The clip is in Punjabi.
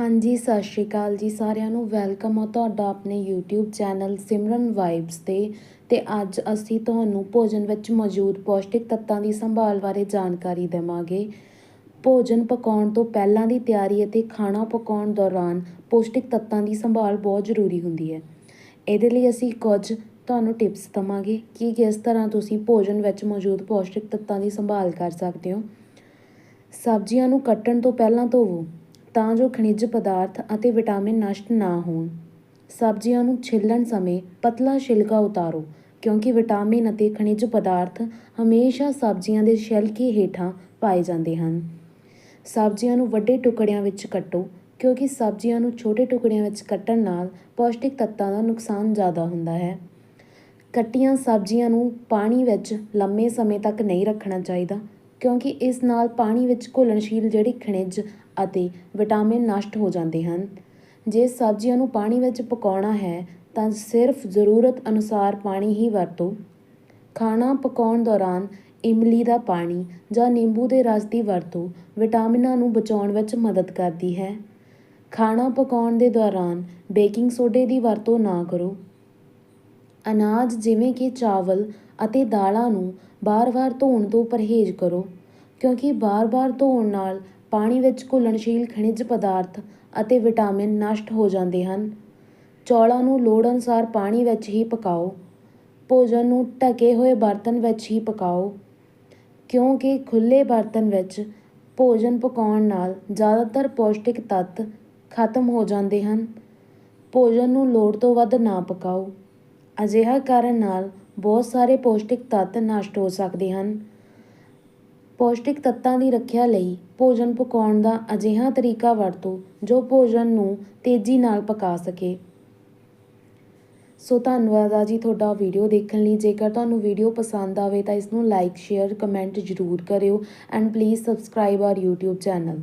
ਹਾਂਜੀ, ਸਤਿ ਸ਼੍ਰੀ ਅਕਾਲ ਜੀ ਸਾਰਿਆਂ ਨੂੰ। ਵੈਲਕਮ ਆ ਤੁਹਾਡਾ ਆਪਣੇ YouTube ਚੈਨਲ ਸਿਮਰਨ ਵਾਈਬਸ ਤੇ। ਤੇ ਅੱਜ ਅਸੀਂ ਤੁਹਾਨੂੰ ਭੋਜਨ ਵਿੱਚ ਮੌਜੂਦ ਪੌਸ਼ਟਿਕ ਤੱਤਾਂ ਦੀ ਸੰਭਾਲ ਬਾਰੇ ਜਾਣਕਾਰੀ ਦੇਵਾਂਗੇ। ਭੋਜਨ ਪਕਾਉਣ ਤੋਂ ਪਹਿਲਾਂ ਦੀ ਤਿਆਰੀ ਅਤੇ ਖਾਣਾ ਪਕਾਉਣ ਦੌਰਾਨ ਪੌਸ਼ਟਿਕ ਤੱਤਾਂ ਦੀ ਸੰਭਾਲ ਬਹੁਤ ਜ਼ਰੂਰੀ ਹੁੰਦੀ ਹੈ। ਇਹਦੇ ਲਈ ਅਸੀਂ ਕੁਝ ਤੁਹਾਨੂੰ ਟਿਪਸ ਦਵਾਂਗੇ ਕਿ ਕਿਸ ਤਰ੍ਹਾਂ ਤੁਸੀਂ ਭੋਜਨ ਵਿੱਚ ਮੌਜੂਦ ਪੌਸ਼ਟਿਕ ਤੱਤਾਂ ਦੀ ਸੰਭਾਲ ਕਰ ਸਕਦੇ ਹੋ। ਸਬਜ਼ੀਆਂ ਨੂੰ ਕੱਟਣ ਤੋਂ ਪਹਿਲਾਂ ਧੋਵੋ। ਤਾਂ ਜੋ ਖਣਿਜ ਪਦਾਰਥ ਅਤੇ ਵਿਟਾਮਿਨ ਨਸ਼ਟ ਨਾ ਹੋਣ। ਸਬਜ਼ੀਆਂ ਨੂੰ ਛਿੱਲਣ ਸਮੇਂ ਪਤਲਾ ਛਿਲਕਾ ਉਤਾਰੋ, ਕਿਉਂਕਿ ਵਿਟਾਮਿਨ ਅਤੇ ਖਣਿਜ ਪਦਾਰਥ ਹਮੇਸ਼ਾ ਸਬਜ਼ੀਆਂ ਦੇ ਛਿਲਕੇ ਹੇਠਾਂ ਪਾਏ ਜਾਂਦੇ ਹਨ। ਸਬਜ਼ੀਆਂ ਨੂੰ ਵੱਡੇ ਟੁਕੜਿਆਂ ਵਿੱਚ ਕੱਟੋ, ਕਿਉਂਕਿ ਸਬਜ਼ੀਆਂ ਨੂੰ ਛੋਟੇ ਟੁਕੜਿਆਂ ਵਿੱਚ ਕੱਟਣ ਨਾਲ ਪੌਸ਼ਟਿਕ ਤੱਤਾਂ ਦਾ ਨੁਕਸਾਨ ਜ਼ਿਆਦਾ ਹੁੰਦਾ ਹੈ। ਕੱਟੀਆਂ ਸਬਜ਼ੀਆਂ ਨੂੰ ਪਾਣੀ ਵਿੱਚ ਲੰਮੇ ਸਮੇਂ ਤੱਕ ਨਹੀਂ ਰੱਖਣਾ ਚਾਹੀਦਾ, ਕਿਉਂਕਿ ਇਸ ਨਾਲ ਪਾਣੀ ਵਿੱਚ ਘੁਲਣਸ਼ੀਲ ਜਿਹੜੀ ਖਣਿਜ ਅਤੇ ਵਿਟਾਮਿਨ ਨਸ਼ਟ ਹੋ ਜਾਂਦੇ ਹਨ। ਜੇ ਸਬਜ਼ੀਆਂ ਨੂੰ ਪਾਣੀ ਵਿੱਚ ਪਕਾਉਣਾ ਹੈ, ਤਾਂ ਸਿਰਫ ਜ਼ਰੂਰਤ ਅਨੁਸਾਰ ਪਾਣੀ ਹੀ ਵਰਤੋ। ਖਾਣਾ ਪਕਾਉਣ ਦੌਰਾਨ ਇਮਲੀ ਦਾ ਪਾਣੀ ਜਾਂ ਨਿੰਬੂ ਦੇ ਰਸ ਦੀ ਵਰਤੋਂ ਵਿਟਾਮਿਨਾਂ ਨੂੰ ਬਚਾਉਣ ਵਿੱਚ ਮਦਦ ਕਰਦੀ ਹੈ। ਖਾਣਾ ਪਕਾਉਣ ਦੇ ਦੌਰਾਨ ਬੇਕਿੰਗ ਸੋਡੇ ਦੀ ਵਰਤੋਂ ਨਾ ਕਰੋ। ਅਨਾਜ ਜਿਵੇਂ ਕਿ ਚਾਵਲ ਅਤੇ ਦਾਲਾਂ ਨੂੰ ਬਾਰ-ਬਾਰ ਧੋਣ ਤੋਂ ਪਰਹੇਜ਼ ਕਰੋ, ਕਿਉਂਕਿ ਬਾਰ-ਬਾਰ ਧੋਣ ਨਾਲ ਪਾਣੀ ਵਿੱਚ ਘੁਲਣਸ਼ੀਲ ਖਣਿਜ ਪਦਾਰਥ ਅਤੇ ਵਿਟਾਮਿਨ ਨਸ਼ਟ ਹੋ ਜਾਂਦੇ ਹਨ। ਚੌਲਾਂ ਨੂੰ ਲੋੜ ਅਨੁਸਾਰ ਪਾਣੀ ਵਿੱਚ ਹੀ ਪਕਾਓ। ਭੋਜਨ ਨੂੰ ਢਕੇ ਹੋਏ ਬਰਤਨ ਵਿੱਚ ਹੀ ਪਕਾਓ। ਕਿਉਂਕਿ ਖੁੱਲ੍ਹੇ ਬਰਤਨ ਵਿੱਚ ਭੋਜਨ ਪਕਾਉਣ ਨਾਲ ਜ਼ਿਆਦਾਤਰ ਪੌਸ਼ਟਿਕ ਤੱਤ ਖਤਮ ਹੋ ਜਾਂਦੇ ਹਨ। ਭੋਜਨ ਨੂੰ ਲੋੜ ਤੋਂ ਵੱਧ ਨਾ ਪਕਾਓ। ਅਜਿਹਾ ਕਰਨ ਨਾਲ ਬਹੁਤ ਸਾਰੇ ਪੌਸ਼ਟਿਕ ਤੱਤ ਨਸ਼ਟ ਹੋ ਸਕਦੇ ਹਨ। ਪੌਸ਼ਟਿਕ ਤੱਤਾਂ ਦੀ ਰੱਖਿਆ ਲਈ ਭੋਜਨ ਪਕਾਉਣ ਦਾ ਅਜਿਹਾ ਤਰੀਕਾ ਵਰਤੋ ਜੋ ਭੋਜਨ ਨੂੰ ਤੇਜ਼ੀ ਨਾਲ ਪਕਾ ਸਕੇ। ਸੋ ਧੰਨਵਾਦ ਆ ਜੀ ਤੁਹਾਡਾ ਵੀਡੀਓ ਦੇਖਣ ਲਈ। ਜੇਕਰ ਤੁਹਾਨੂੰ ਵੀਡੀਓ ਪਸੰਦ ਆਵੇ ਤਾਂ ਇਸ ਨੂੰ ਲਾਈਕ ਸ਼ੇਅਰ ਕਮੈਂਟ ਜ਼ਰੂਰ ਕਰਿਓ and please subscribe our YouTube channel